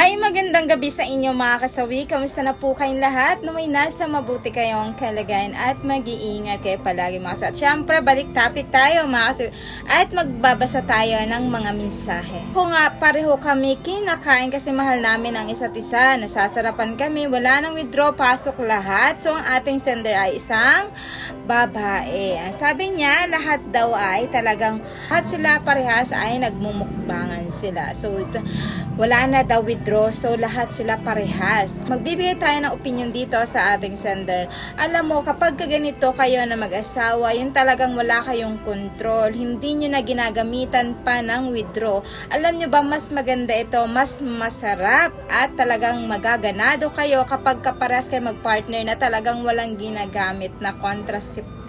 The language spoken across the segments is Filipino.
Hi, magandang gabi sa inyo mga kasawi. Kamusta na po kayong lahat? Naway nasa mabuti kayong kalagayan at mag-iingat kayo palagi mga kasawi. At syempre, balik topic tayo mga kasawi. At magbabasa tayo ng mga mensahe. Kung nga pareho kami kinakain kasi mahal namin ang isa't isa. Nasasarapan kami, wala nang withdraw, pasok lahat. So, ang ating sender ay isang babae. Sabi niya, lahat daw ay talagang lahat sila parehas ay nagmumukbangan sila. So, ito, wala na daw withdraw. So, lahat sila parehas. Magbibigay tayo ng opinion dito sa ating sender. Alam mo, kapag ka ganito kayo na mag-asawa, yun talagang wala kayong control. Hindi nyo na ginagamitan pa ng withdraw. Alam nyo ba, mas maganda ito, mas masarap at talagang magaganado kayo kapag kaparas kayo mag-partner na talagang walang ginagamit na contraceptive.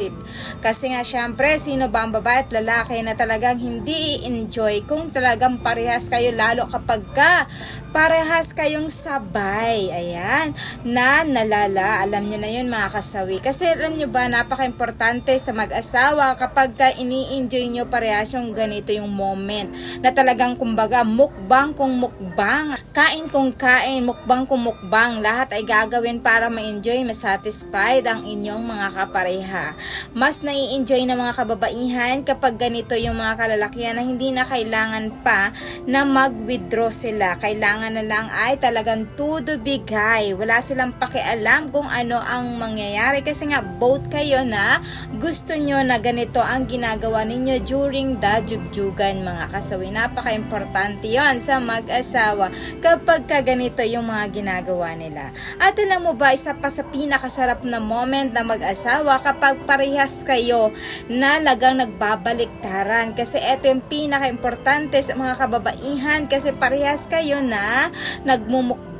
Kasi nga, syempre, sino ba ang babae at lalaki na talagang hindi i-enjoy kung talagang parehas kayo, lalo kapag ka parehas kayong sabay. Ayan. Na nalala. Alam nyo na yun mga kasawi. Kasi alam nyo ba, napaka-importante sa mag-asawa kapag ka ini-enjoy nyo parehas yung ganito yung moment. Na talagang kumbaga mukbang kung mukbang. Kain kung kain, mukbang kung mukbang. Lahat ay gagawin para ma-enjoy, ma-satisfied ang inyong mga kapareha. Mas nai-enjoy ng mga kababaihan kapag ganito yung mga kalalakihan na hindi na kailangan pa na mag-withdraw sila. Kailangan na lang ay talagang tudo bigay. Wala silang pakialam kung ano ang mangyayari kasi nga both kayo na gusto nyo na ganito ang ginagawa ninyo during the jugjugan mga kasawi. Napaka-importante yon sa mag-asawa kapag ka ganito yung mga ginagawa nila. At alam mo ba, isa pa sa pinakasarap na moment na mag-asawa kapag parehas kayo na lagang nagbabaliktaran. Kasi ito yung pinaka-importante sa mga kababaihan. Kasi parehas kayo na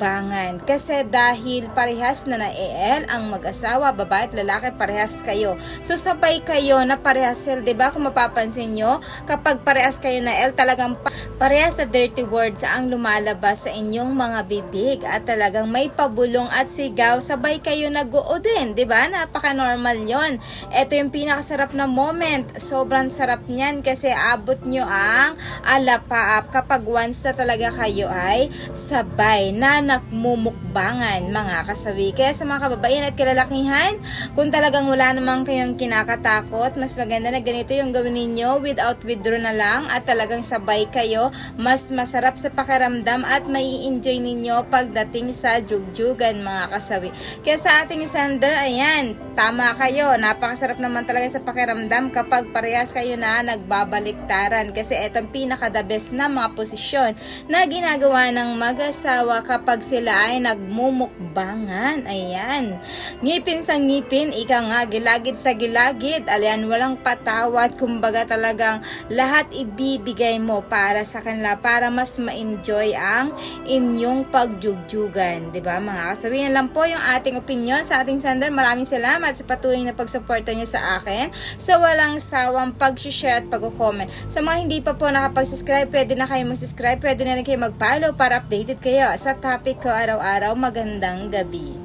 nagmumukbangan. Kasi dahil parehas na na-EL ang mag-asawa, babae at lalaki, parehas kayo. So sabay kayo na parehas L, 'di ba? Kung mapapansin nyo, kapag parehas kayo na L, talagang pa- parehas na dirty words ang lumalabas sa inyong mga bibig at talagang may pabulong at sigaw, sabay kayo nag-oo din, 'di ba? Napaka-normal 'yon. Ito yung pinakasarap na moment. Sobrang sarap niyan kasi abot nyo ang alapaap kapag once na talaga kayo ay sabay na nagmumukbangan mga kasawi. Kaya sa mga kababaihan at kalalakihan, kung talagang wala namang kayong kinakatakot, mas maganda na ganito yung gawin ninyo without withdraw na lang at talagang sabay kayo. Mas masarap sa pakiramdam at mai enjoy ninyo pagdating sa jugjugan mga kasawi. Kaya sa ating sender, ayan, tama kayo. Napakasarap naman talaga sa pakiramdam kapag parehas kayo na nagbabaliktaran kasi itong pinaka the best na mga posisyon na ginagawa ng mag-asawa kapag sila ay nagmumukbangan. Ayan. Ngipin sa ngipin, ika nga, gilagid sa gilagid. Ayan, walang patawad. Kumbaga talagang lahat ibibigay mo para sa kanila para mas ma-enjoy ang inyong pagjugjugan. ba mga kasabihan lang po yung ating opinion sa ating sender. Maraming salamat sa patuloy na pagsuporta niyo sa akin sa walang sawang pag-share at pag-comment. Sa mga hindi pa po nakapag-subscribe, pwede na kayo mag-subscribe, pwede na rin kayo mag-follow para updated kayo sa topic ko araw-araw. Magandang gabi.